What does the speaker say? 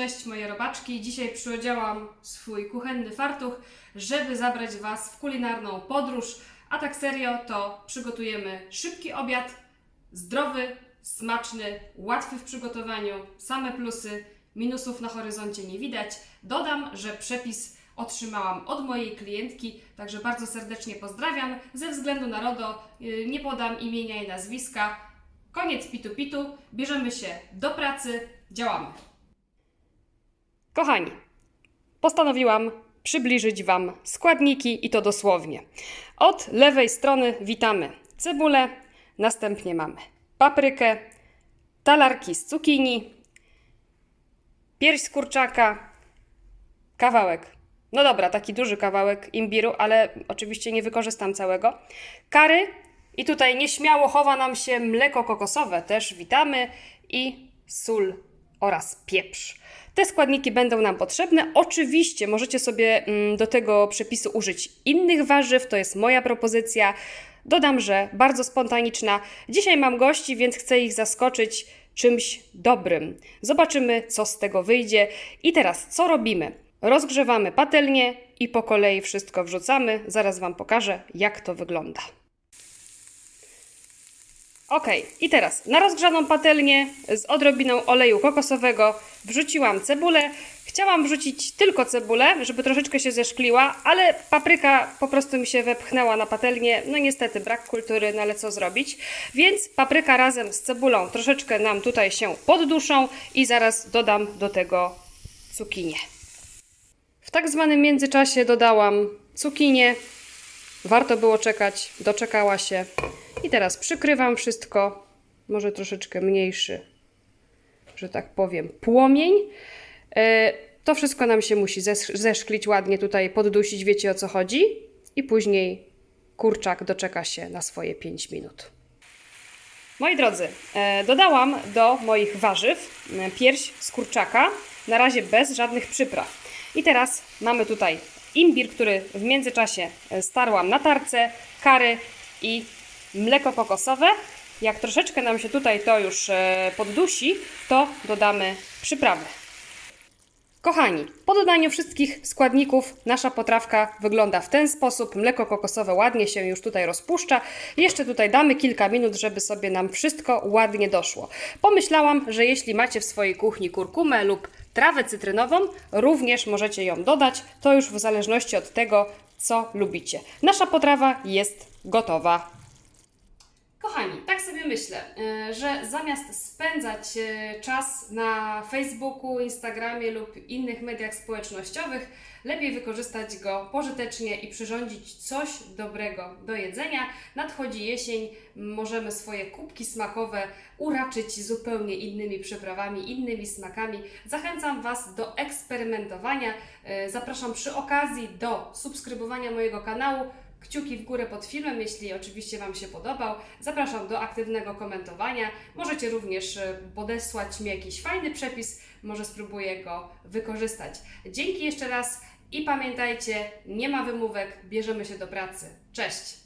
Cześć moje robaczki. Dzisiaj przyodziałam swój kuchenny fartuch, żeby zabrać Was w kulinarną podróż. A tak serio to przygotujemy szybki obiad, zdrowy, smaczny, łatwy w przygotowaniu, same plusy, minusów na horyzoncie nie widać. Dodam, że przepis otrzymałam od mojej klientki, także bardzo serdecznie pozdrawiam. Ze względu na RODO yy, nie podam imienia i nazwiska. Koniec pitu pitu, bierzemy się do pracy, działamy. Kochani, postanowiłam przybliżyć Wam składniki i to dosłownie. Od lewej strony witamy cebulę, następnie mamy paprykę, talarki z cukinii, pierś z kurczaka, kawałek. No dobra, taki duży kawałek imbiru, ale oczywiście nie wykorzystam całego. Kary i tutaj nieśmiało chowa nam się mleko kokosowe, też witamy i sól oraz pieprz. Te składniki będą nam potrzebne. Oczywiście możecie sobie mm, do tego przepisu użyć innych warzyw, to jest moja propozycja. Dodam, że bardzo spontaniczna. Dzisiaj mam gości, więc chcę ich zaskoczyć czymś dobrym. Zobaczymy, co z tego wyjdzie. I teraz, co robimy? Rozgrzewamy patelnię i po kolei wszystko wrzucamy. Zaraz Wam pokażę, jak to wygląda. Ok, i teraz na rozgrzaną patelnię z odrobiną oleju kokosowego wrzuciłam cebulę. Chciałam wrzucić tylko cebulę, żeby troszeczkę się zeszkliła, ale papryka po prostu mi się wepchnęła na patelnię. No niestety brak kultury, no ale co zrobić? Więc papryka razem z cebulą troszeczkę nam tutaj się podduszą i zaraz dodam do tego cukinię. W tak zwanym międzyczasie dodałam cukinię. Warto było czekać, doczekała się. I teraz przykrywam wszystko, może troszeczkę mniejszy, że tak powiem, płomień. E, To wszystko nam się musi zes- zeszklić ładnie, tutaj poddusić, wiecie o co chodzi. I później kurczak doczeka się na swoje 5 minut. Moi drodzy, e, dodałam do moich warzyw e, pierś z kurczaka, na razie bez żadnych przypraw. I teraz mamy tutaj imbir, który w międzyczasie starłam na tarce, kary i mleko kokosowe. Jak troszeczkę nam się tutaj to już e, poddusi, to dodamy przyprawy. Kochani, po dodaniu wszystkich składników nasza potrawka wygląda w ten sposób. Mleko kokosowe ładnie się już tutaj rozpuszcza. Jeszcze tutaj damy kilka minut, żeby sobie nam wszystko ładnie doszło. Pomyślałam, że jeśli macie w swojej kuchni kurkumę lub trawę cytrynową, również możecie ją dodać. To już w zależności od tego, co lubicie. Nasza potrawa jest gotowa. Sobie myślę, e, że zamiast spędzać e, czas na Facebooku, Instagramie lub innych mediach społecznościowych, lepiej wykorzystać go pożytecznie i przyrządzić coś dobrego do jedzenia. Nadchodzi jesień, możemy swoje kubki smakowe uraczyć zupełnie innymi przyprawami, innymi smakami. Zachęcam Was do eksperymentowania. E, Zapraszam przy okazji do subskrybowania mojego kanału kciuki w górę pod filmem, jeśli oczywiście Wam się podobał. Zapraszam do aktywnego komentowania. Możecie również e, podesłać mi jakiś fajny przepis, może spróbuję go wykorzystać. Dzięki jeszcze raz i pamiętajcie, nie ma wymówek, bierzemy się do pracy. Cześć!